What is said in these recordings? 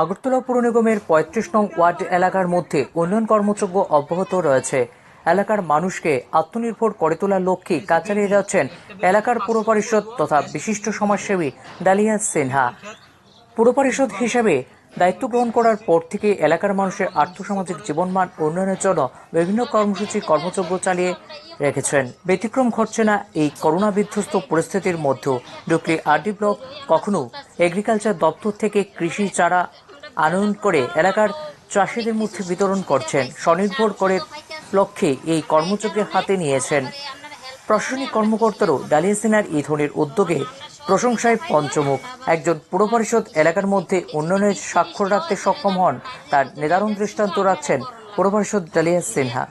আগরতলা পুর নিগমের পঁয়ত্রিশ নং ওয়ার্ড এলাকার মধ্যে উন্নয়ন কর্মযজ্ঞ অব্যাহত রয়েছে। এলাকার মানুষকে আত্মনির্ভর করে তোলার লক্ষ্যে কাজ চালিয়ে যাচ্ছেন এলাকার পুর পরিষদ তথা বিশিষ্ট সমাজসেবী ডালিয়া সিনহা। পুর পরিষদ হিসেবে দায়িত্ব গ্রহণ করার পর থেকে এলাকার মানুষের আর্থসামাজিক জীবনমান উন্নয়নের জন্য বিভিন্ন কর্মসূচি কর্মযজ্ঞ চালিয়ে রেখেছেন। ব্যতিক্রম ঘটছে না এই করোনা বিধ্বস্ত পরিস্থিতির মধ্যেও। ডুকলি আরডি ব্লক কখনো এগ্রিকালচার দপ্তর থেকে কৃষি চারা আনয়ন করে এলাকার চাষিদের মধ্যে বিতরণ করছেন। স্বনির্ভর করে লক্ষ্যে এই কর্মচকে হাতে নিয়েছেন। প্রশাসনিক কর্মকর্তারও ডালিয়া সিনহার এই ধরনের উদ্যোগে প্রশংসায় পঞ্চমুখ। একজন পুরপরিষদ এলাকার মধ্যে উন্নয়নের স্বাক্ষর রাখতে সক্ষম হন। তার নিদারুণ দৃষ্টান্ত রাখছেন পুরপরিষদ Dalia Sinha.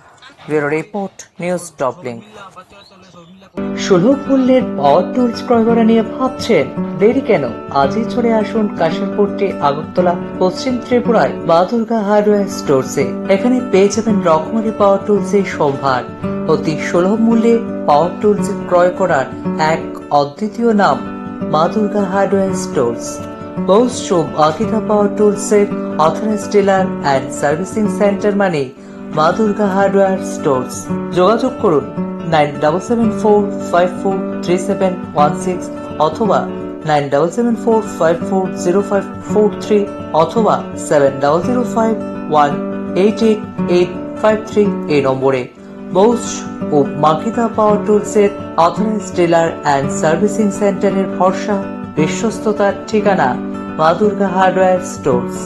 Bureau report, news টপলিং সুলভ মূল্যের পাওয়ার টুলস ক্রয় করা নিয়ে ভাবছেন। দেরি কেন? আজই চলে আসুন আগরতলা, পশ্চিম ত্রিপুরায় হার্ডওয়্যার স্টোরসে। এখানে পেয়ে যাবেন রকমারি পাওয়ার টুলসের সম্ভার। অতি সুলভ মূল্যে পাওয়ার টুলস ক্রয় করার এক অদ্বিতীয় নাম মা Durga hardware stores. Akita Power Tools এর authorized dealer and servicing center মানে মা দুর্গা হার্ডওয়্যার স্টোরস। যোগাযোগ করুন nine double seven four five four three seven one six অথবা nine double seven four five four zero five four three অথবা seven double zero five one eight eight eight five three এই নম্বরে। Bosch ও Makita power টুলসের authorize dealer and servicing সেন্টারের ভরসা, বিশ্বস্ততার ঠিকানা মা দুর্গা হার্ডওয়্যার স্টোরস।